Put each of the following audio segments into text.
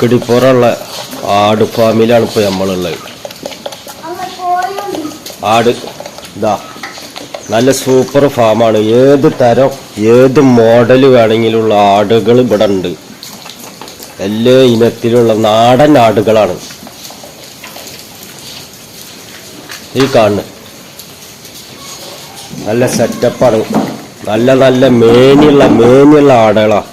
കക്കിടിപ്പുറമുള്ള ആട് ഫാമിലാണ് ഇപ്പോൾ നമ്മളുള്ളത്. ആട് ഇതാ നല്ല സൂപ്പർ ഫാമാണ്. ഏത് തരം ഏത് മോഡൽ വേണമെങ്കിലുള്ള ആടുകൾ ഇവിടെ ഉണ്ട്. എല്ലാ ഇനത്തിലുള്ള നാടൻ ആടുകളാണ്. ഈ കാണുന്നത് നല്ല സെറ്റപ്പാണ് നല്ല നല്ല മേനിയുള്ള മേനിയുള്ള ആടുകളാണ്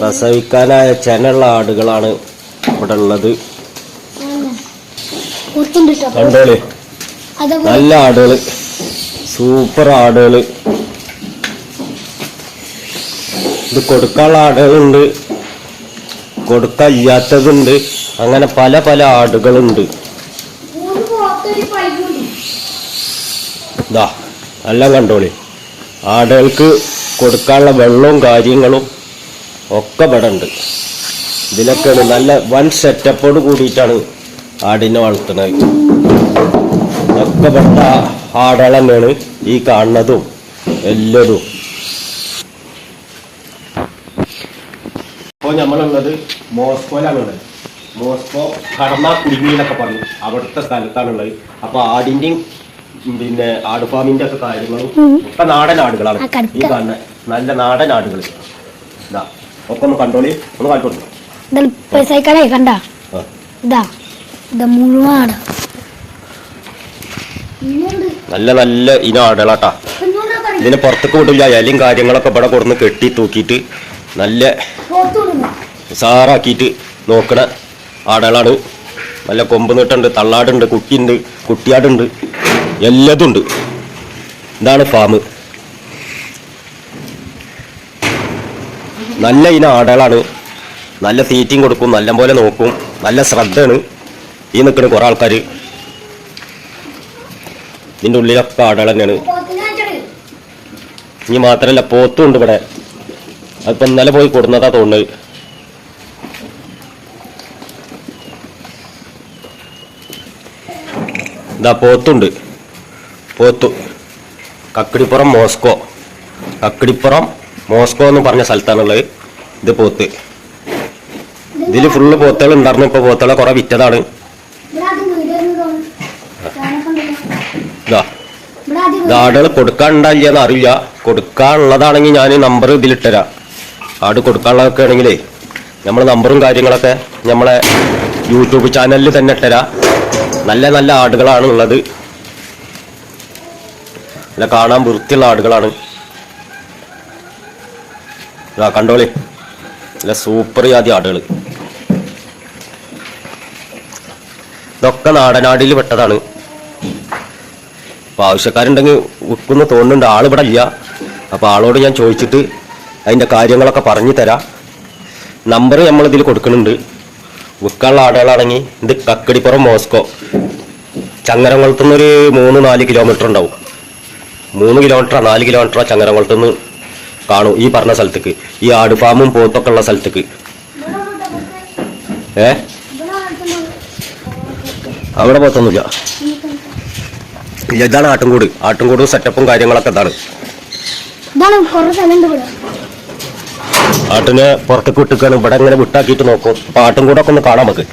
പ്രസവിക്കാനായ ചെനുള്ള ആടുകളാണ് ഇവിടെ ഉള്ളത്. കണ്ടോളി. നല്ല ആടുകൾ. സൂപ്പർ ആടുകൾ. ഇത് കൊടുക്കാനുള്ള ആടുകളുണ്ട്. കൊടുക്കില്ലാത്തതുണ്ട് അങ്ങനെ പല പല ആടുകളുണ്ട്. ഇതാ എല്ലാം കണ്ടോളി. ആടുകൾക്ക് കൊടുക്കാനുള്ള വെള്ളവും കാര്യങ്ങളും ഒക്കെ ഇവിടെ ഉണ്ട്. ഇതിലൊക്കെയാണ് നല്ല വൺ സെറ്റപ്പോട് കൂടിയിട്ടാണ് ആടിനെ വളർത്തുന്നത്. ഒക്കെ പെട്ട ആടുകൾ തന്നെയാണ് ഈ കാണുന്നതും എല്ലതും. ഇപ്പോൾ നമ്മളുള്ളത് മോസ്കോയിലാണുള്ളത് മോസ്കോ കടമ കുടുങ്ങി എന്നൊക്കെ പറഞ്ഞു. അവിടുത്തെ സ്ഥലത്താണുള്ളത് അപ്പോൾ ആടിന്റെയും പിന്നെ ആട് ഫാമിന്റെ ഒക്കെ കാര്യങ്ങളും ഒക്കെ നാടൻ ആടുകളാണ്. ഈ കാണുന്ന നല്ല നാടൻ ആടുകൾ. ഇതാ ഒക്കെ ഒന്ന് കണ്ടോളി ഒന്ന് കാണിച്ചു കൊടുക്കും. പൈസക്കാരെ കണ്ട? ഇതാ. ഇതാ മുഴുവാണ് നല്ല നല്ല ഇനം ഇതിന് ഇതിനെ പുറത്തേക്ക് വിടില്ല. ഇലയും കാര്യങ്ങളൊക്കെ ഇവിടെ കൊടുന്ന് കെട്ടി തൂക്കിയിട്ട് നല്ല സാറാക്കിയിട്ട് നോക്കണ ആടകളാണ് നല്ല കൊമ്പ് നീട്ടുണ്ട് തള്ളാടുണ്ട് കുട്ടിയുണ്ട് കുട്ടിയാടുണ്ട് എല്ലാതും ഉണ്ട് ഇതാണ് ഫാം നല്ല ഇനം ആടുകളാണ്. നല്ല തീറ്റയും കൊടുക്കും നല്ല പോലെ നോക്കും നല്ല ശ്രദ്ധയാണ് ഈ നിൽക്കുന്ന കുറേ ആൾക്കാർ ഇതിന്റെ ഉള്ളിലൊക്കെ ആടുകൾ തന്നെയാണ്. ഇനി മാത്രമല്ല പോത്തും ഉണ്ട് ഇവിടെ. അതിപ്പോൾ ഇന്നലെ പോയി കൊടുന്നതാ തോന്നുന്നത്. ഇതാ പോത്തുണ്ട്. പോത്തു. കക്കിടിപ്പുറം മോസ്കോ. കക്കിടിപ്പുറം മോസ്കോ എന്ന് പറഞ്ഞ സ്ഥലത്താണുള്ളത്. ഇത് പോത്ത്. ഇതിൽ ഫുള്ള് പോത്തുകൾ ഉണ്ടായിരുന്നു. ഇപ്പൊ പോത്തുകളെ കുറെ വിറ്റതാണ്. ഇതാ. ആടുകൾ കൊടുക്കാനുണ്ടായില്ലെന്ന് അറിയില്ല. കൊടുക്കാനുള്ളതാണെങ്കിൽ ഞാൻ നമ്പർ ഇതിലിട്ടരാ ആട് കൊടുക്കാനുള്ളതൊക്കെ ആണെങ്കിലേ നമ്മൾ നമ്പറും കാര്യങ്ങളൊക്കെ നമ്മളെ യൂട്യൂബ് ചാനലിൽ തന്നെ ഇട്ടരാ. നല്ല നല്ല ആടുകളാണ് ഉള്ളത്. നല്ല കാണാൻ വൃത്തിയുള്ള ആടുകളാണ്. ഇതാ കണ്ടോളി. നല്ല സൂപ്പർ ജാതി ആടുകൾ. ഇതൊക്കെ നാടനാടിയിൽ പെട്ടതാണ്. അപ്പോൾ ആവശ്യക്കാരുണ്ടെങ്കിൽ വിൽക്കുന്ന തോന്നുന്നുണ്ട്. ആൾ ഇവിടെ ഇല്ല. അപ്പോൾ ആളോട് ഞാൻ ചോദിച്ചിട്ട് അതിന്റെ കാര്യങ്ങളൊക്കെ പറഞ്ഞു തരാം. നമ്പർ നമ്മളിതിൽ കൊടുക്കുന്നുണ്ട്. വിൽക്കാനുള്ള ആടുകളാണെങ്കിൽ ഇത് കക്കടിപ്പുറം മോസ്കോ. ചങ്ങരംകുളത്തുനിന്ന് ഒരു മൂന്ന് നാല് കിലോമീറ്റർ ഉണ്ടാവും. മൂന്ന് കിലോമീറ്ററോ നാല് കിലോമീറ്ററോ ചങ്ങരംകുളത്തുനിന്ന് കാണും ഈ പറഞ്ഞ സ്ഥലത്തേക്ക്. ഈ ആട് ഫാമും പോത്തൊക്കെ ഉള്ള സ്ഥലത്തേക്ക്. ഏ? അവിടെ പോത്തൊന്നുമില്ല. ഇതാണ് ആട്ടുംകൂട്. ആട്ടുംകൂട് സെറ്റപ്പും കാര്യങ്ങളൊക്കെ ഇതാണ്. ആട്ടിനെ പുറത്തേക്ക് വിട്ടിക്കാണ്. ഇവിടെ ഇങ്ങനെ വിട്ടാക്കിയിട്ട് നോക്കും. അപ്പൊ ആട്ടുംകൂടൊക്കെ ഒന്ന് കാണാം നമുക്ക്.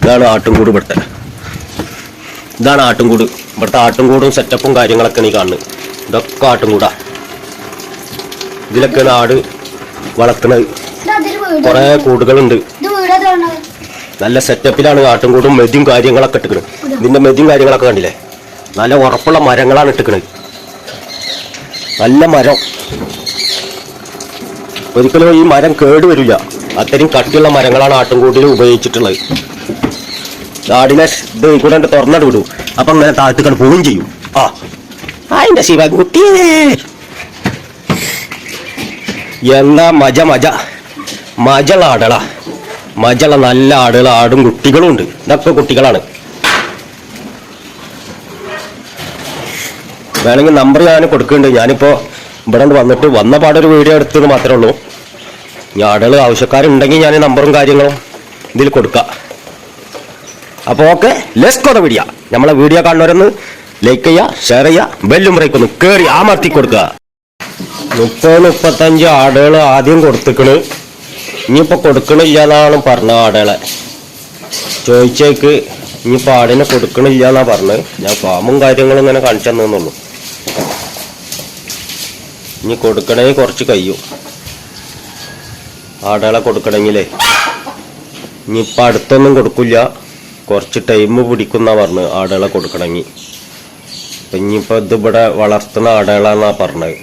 ഇതാണ് ആട്ടുംകൂട് ഇവിടുത്തെ. ഇതാണ് ആട്ടുംകൂട്. ഇവിടുത്തെ ആട്ടുംകൂടും സെറ്റപ്പും കാര്യങ്ങളൊക്കെ നീ കാണുന്നത്. ഇതൊക്കെ ആട്ടുംകൂട ഇതിലൊക്കെയാണ് ആട് വളർത്തുന്നത് കുറെ കൂടുകളുണ്ട്. നല്ല സെറ്റപ്പിലാണ് ആട്ടുംകൂടും മെതിയും കാര്യങ്ങളൊക്കെ ഇട്ടിക്കണത് ഇതിന്റെ മെതിയും കാര്യങ്ങളൊക്കെ കണ്ടില്ലേ? നല്ല ഉറപ്പുള്ള മരങ്ങളാണ് ഇട്ടിക്കണത് നല്ല മരം. ഒരിക്കലും ഈ മരം കേട് വരില്ല അത്രയും കട്ടിയുള്ള മരങ്ങളാണ് ആട്ടുംകൂട്ടിൽ ഉപയോഗിച്ചിട്ടുള്ളത്. ആടിനെ ഇത് കൂടെ തുറന്നിട്ട് വിടും. അപ്പം അങ്ങനെ താഴ്ത്തുക്കൾ പോവുകയും ചെയ്യും. ആ അതിന്റെ ശിവകുട്ടിയേ എന്താ മജ മജ മജള ആടുകളാ മജള നല്ല ആടുകൾ ആടും കുട്ടികളും ഉണ്ട് ഇതൊക്കെ കുട്ടികളാണ് വേണമെങ്കിൽ നമ്പർ ഞാൻ കൊടുക്കുന്നുണ്ട് ഞാനിപ്പോ ഇവിടെ വന്നിട്ട് വന്ന പാടൊരു വീഡിയോ എടുത്തത് മാത്രമേ ഉള്ളൂ ആടുകൾ ആവശ്യക്കാരുണ്ടെങ്കിൽ ഞാൻ നമ്പറും കാര്യങ്ങളും ഇതിൽ കൊടുക്കാം അപ്പോൾ okay let's go to video നമ്മളെ വീഡിയോ കാണുന്നവരൊന്ന് ലൈക്ക് ചെയ്യുക ഷെയർ ചെയ്യുക ബെല്ലും ബ്രേക്ക് ഒന്ന് കയറി അമർത്തി കൊടുക്കുക. മുപ്പത് മുപ്പത്തഞ്ച് ആടുകൾ ആദ്യം കൊടുത്തിക്കണ്. ഇനിയിപ്പോൾ കൊടുക്കണില്ല എന്നാണ് പറഞ്ഞ ആടുകളെ. ചോദിച്ചേക്ക് ഇനിയിപ്പോൾ ആടിനെ കൊടുക്കണില്ല എന്നാണ് പറഞ്ഞത് ഞാൻ ഫാമും കാര്യങ്ങളും ഇങ്ങനെ കാണിച്ചു തന്നുള്ളൂ ഇനി കൊടുക്കണേ കുറച്ച് കഴിയും. ആടുകളെ കൊടുക്കണമെങ്കിലേ ഇനിയിപ്പോൾ അടുത്തൊന്നും കൊടുക്കില്ല. കുറച്ച് ടൈം പിടിക്കുന്ന പറഞ്ഞ് ആടുകളെ കൊടുക്കണമെങ്കിൽ അപ്പൊ ഇനിയിപ്പോ ഇത് ഇവിടെ വളർത്തുന്ന ആടുകളാന്നാ പറഞ്ഞത്.